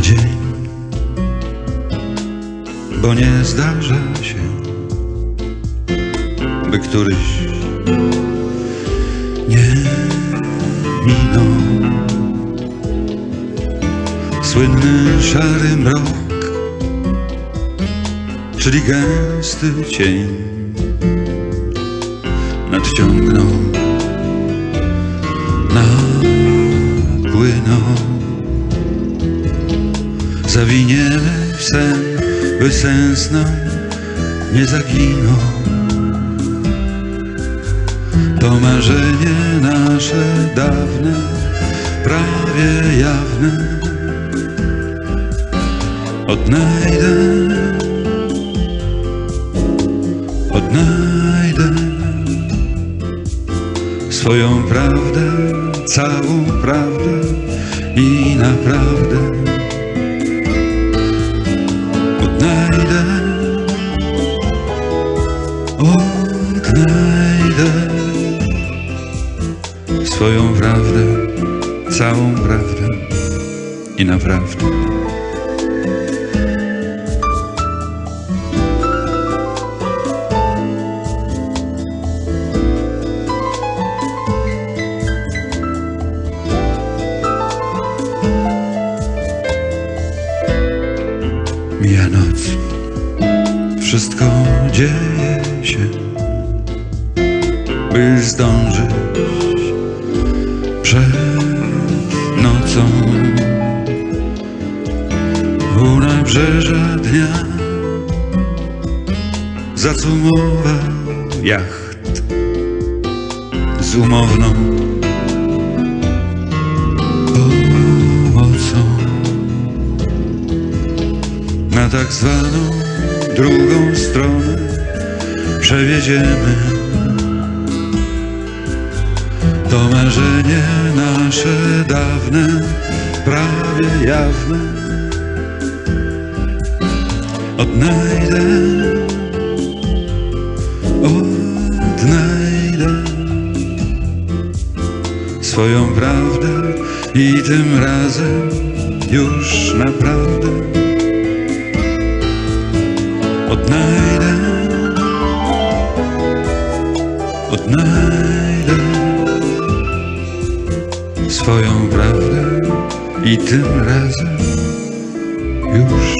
dzień, bo nie zdarza się, by któryś nie minął. Słynny szary mrok, czyli gęsty cień, nadciągnął, napłynął. Zawiniemy sen, by sens nam nie zaginął. To marzenie nasze dawne, prawie jawne. Odnajdę, odnajdę swoją prawdę, całą prawdę i naprawdę. Swoją prawdę, całą prawdę i naprawdę. Mija noc, wszystko dzieje się, by zdążyć nabrzeża dnia zacumował jacht z umowną pomocą na tak zwaną drugą stronę przewieziemy. To marzenie nasze dawne, prawie jawne. Odnajdę, odnajdę swoją prawdę i tym razem już naprawdę. Odnajdę, odnajdę swoją prawdę i tym razem już